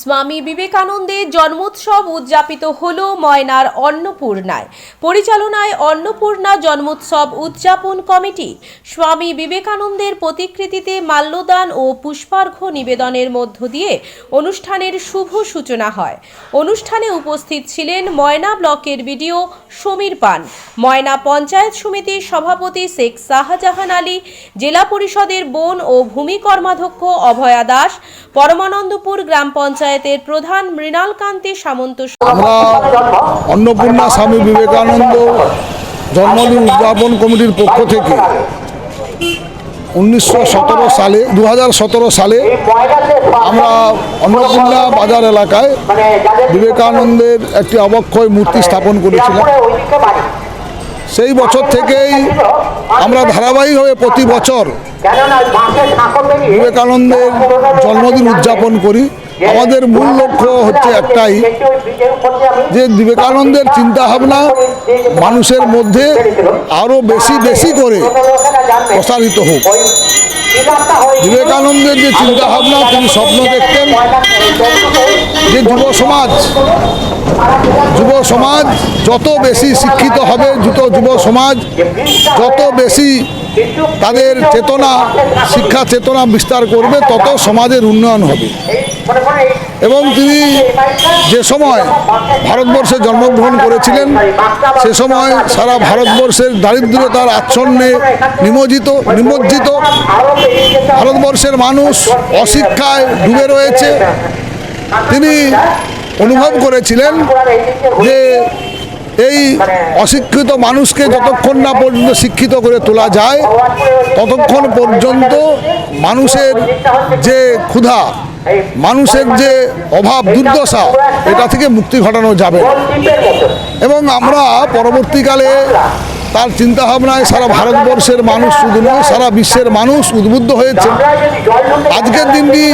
স্বামী বিবেকানন্দের জন্মোৎসব উদযাপিত হল ময়নার অন্নপূর্ণায়। পরিচালনায় অন্নপূর্ণা জন্মোৎসব উদযাপন কমিটি। স্বামী বিবেকানন্দের প্রতিকৃতিতে মাল্যদান ও পুষ্পার্ঘ্য নিবেদনের মধ্য দিয়ে অনুষ্ঠানের শুভ সূচনা হয়। অনুষ্ঠানে উপস্থিত ছিলেন ময়না ব্লকের বিডিও সমীর পান, ময়না পঞ্চায়েত সমিতির সভাপতি শেখ শাহজাহান আলী, জেলা পরিষদের বন ও ভূমি কর্মাধ্যক্ষ অভয়া দাস, পরমানন্দপুর গ্রাম পঞ্চায়েতের প্রধান মৃণাল কান্তি সামন্ত আমরা অন্নপূর্ণা স্বামী বিবেকানন্দ জন্মদিন উদযাপন কমিটির পক্ষ থেকে উনিশশো সতেরো সালে দু হাজার সতেরো সালে আমরা অন্নপূর্ণা বাজার এলাকায় বিবেকানন্দের একটি অবক্ষয় মূর্তি স্থাপন করেছিলাম। সেই বছর থেকেই আমরা ধারাবাহিকভাবে প্রতি বছর বিবেকানন্দের জন্মদিন উদযাপন করি। আমাদের মূল লক্ষ্য হচ্ছে একটাই, যে বিবেকানন্দের চিন্তাভাবনা মানুষের মধ্যে আরও বেশি বেশি করে প্রসারিত হোক। বিবেকানন্দের যে চিন্তাভাবনা, তিনি স্বপ্ন দেখতেন যে যুব সমাজ যুব সমাজ যত বেশি শিক্ষিত হবে, যত যুব সমাজ যত বেশি তাদের চেতনা, শিক্ষা চেতনা বিস্তার করবে, তত সমাজের উন্নয়ন হবে। এবং তিনি যে সময় ভারতবর্ষে জন্মগ্রহণ করেছিলেন, সে সময় সারা ভারতবর্ষের দারিদ্রতার আচ্ছন্নে নিমজ্জিত নিমজ্জিত ভারতবর্ষের মানুষ অশিক্ষায় ডুবে রয়েছে। তিনি অনুভব করেছিলেন যে এই অশিক্ষিত মানুষকে যতক্ষণ না পর্যন্ত শিক্ষিত করে তোলা যায়, ততক্ষণ পর্যন্ত মানুষের যে ক্ষুধা, মানুষের যে অভাব, দুর্দশা, এটা থেকে মুক্তি ঘটানো যাবে। এবং আমরা পরবর্তীকালে তার চিন্তাভাবনায় সারা ভারতবর্ষের মানুষ শুধু নয়, সারা বিশ্বের মানুষ উদ্বুদ্ধ হয়েছে। আজকের দিনটি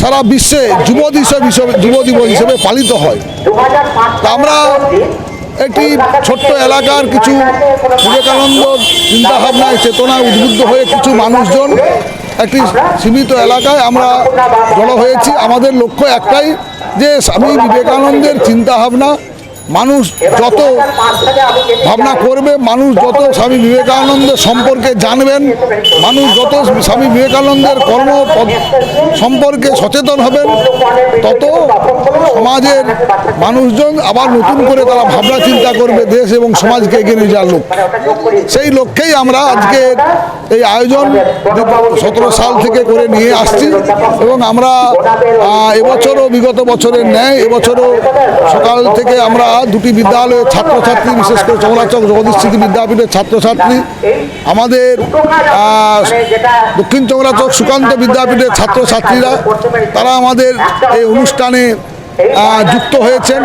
সারা বিশ্বে যুব দিবস হিসেবে যুব দিবস হিসেবে পালিত হয়। আমরা একটি ছোট্ট এলাকার কিছু বিবেকানন্দ চিন্তাভাবনায় চেতনায় উদ্বুদ্ধ হয়ে কিছু মানুষজন একটি সীমিত এলাকায় আমরা জড়ো হয়েছি। আমাদের লক্ষ্য একটাই, যে স্বামী বিবেকানন্দের চিন্তাভাবনা মানুষ যত ভাবনা করবে, মানুষ যত স্বামী বিবেকানন্দের সম্পর্কে জানবেন, মানুষ যত স্বামী বিবেকানন্দের কর্ম সম্পর্কে সচেতন হবেন, তত সমাজের মানুষজন আবার নতুন করে তারা ভাবনা চিন্তা করবে, দেশ এবং সমাজকে এগিয়ে নিয়ে যাওয়ার লক্ষ্য। সেই লক্ষ্যেই আমরা আজকে এই আয়োজন সতেরো সাল থেকে করে নিয়ে আসছি এবং আমরা এবছরও বিগত বছরের ন্যায়, এবছরও সকাল থেকে আমরা দুটি বিদ্যালয়ের ছাত্রছাত্রী, বিশেষ করে চমলাচক জগদীশ স্মৃতি বিদ্যাপীঠের ছাত্রছাত্রী, আমাদের দক্ষিণ চমলাচক সুকান্ত বিদ্যাপীঠের ছাত্রছাত্রীরা, তারা আমাদের এই অনুষ্ঠানে যুক্ত হয়েছেন।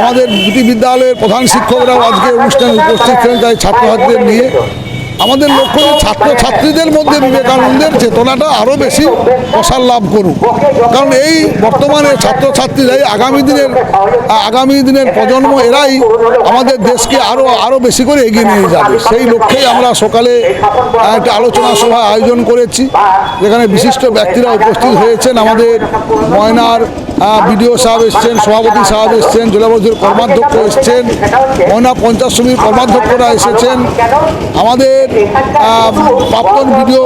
আমাদের দুটি বিদ্যালয়ের প্রধান শিক্ষকরাও আজকে অনুষ্ঠানে উপস্থিত ছিলেন তাই ছাত্রছাত্রীদের নিয়ে আমাদের লক্ষ্য যে ছাত্রছাত্রীদের মধ্যে বিবেকানন্দের চেতনাটা আরও বেশি প্রসার লাভ করুক। কারণ এই বর্তমানে ছাত্রছাত্রীরাই আগামী দিনের আগামী দিনের প্রজন্ম এরাই আমাদের দেশকে আরও আরও বেশি করে এগিয়ে নিয়ে যাবে। সেই লক্ষ্যেই আমরা সকালে একটা আলোচনা সভা আয়োজন করেছি, যেখানে বিশিষ্ট ব্যক্তিরা উপস্থিত হয়েছেন। আমাদের ময়নার বিডিও সাহেব এসছেন, সভাপতি সাহেব এসছেন জেলা পরিষদের কর্মাধ্যক্ষ এসছেন, ময়না পঞ্চায়েত সমিতির কর্মাধ্যক্ষরা এসেছেন। আমাদের আহ, প্রাক্তন বিডিও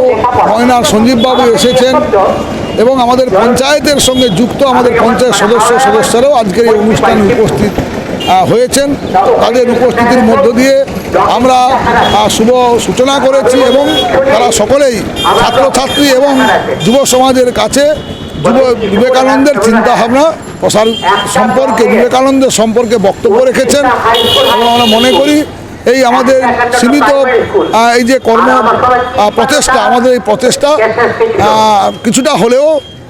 ময়নার সঞ্জীববাবু এসেছেন এবং আমাদের পঞ্চায়েতের সঙ্গে যুক্ত আমাদের পঞ্চায়েত সদস্য সদস্যরাও আজকের এই অনুষ্ঠানে উপস্থিত হয়েছেন। তাদের উপস্থিতির মধ্য দিয়ে আমরা শুভ সূচনা করেছি এবং তারা সকলেই ছাত্রছাত্রী এবং যুব সমাজের কাছে যুব বিবেকানন্দের চিন্তাভাবনা প্রসার সম্পর্কে বিবেকানন্দের সম্পর্কে বক্তব্য রেখেছেন। এবং আমরা মনে করি এই আমাদের সীমিত এই যে কর্ম প্রচেষ্টা আমাদের এই প্রচেষ্টা কিছুটা হলেও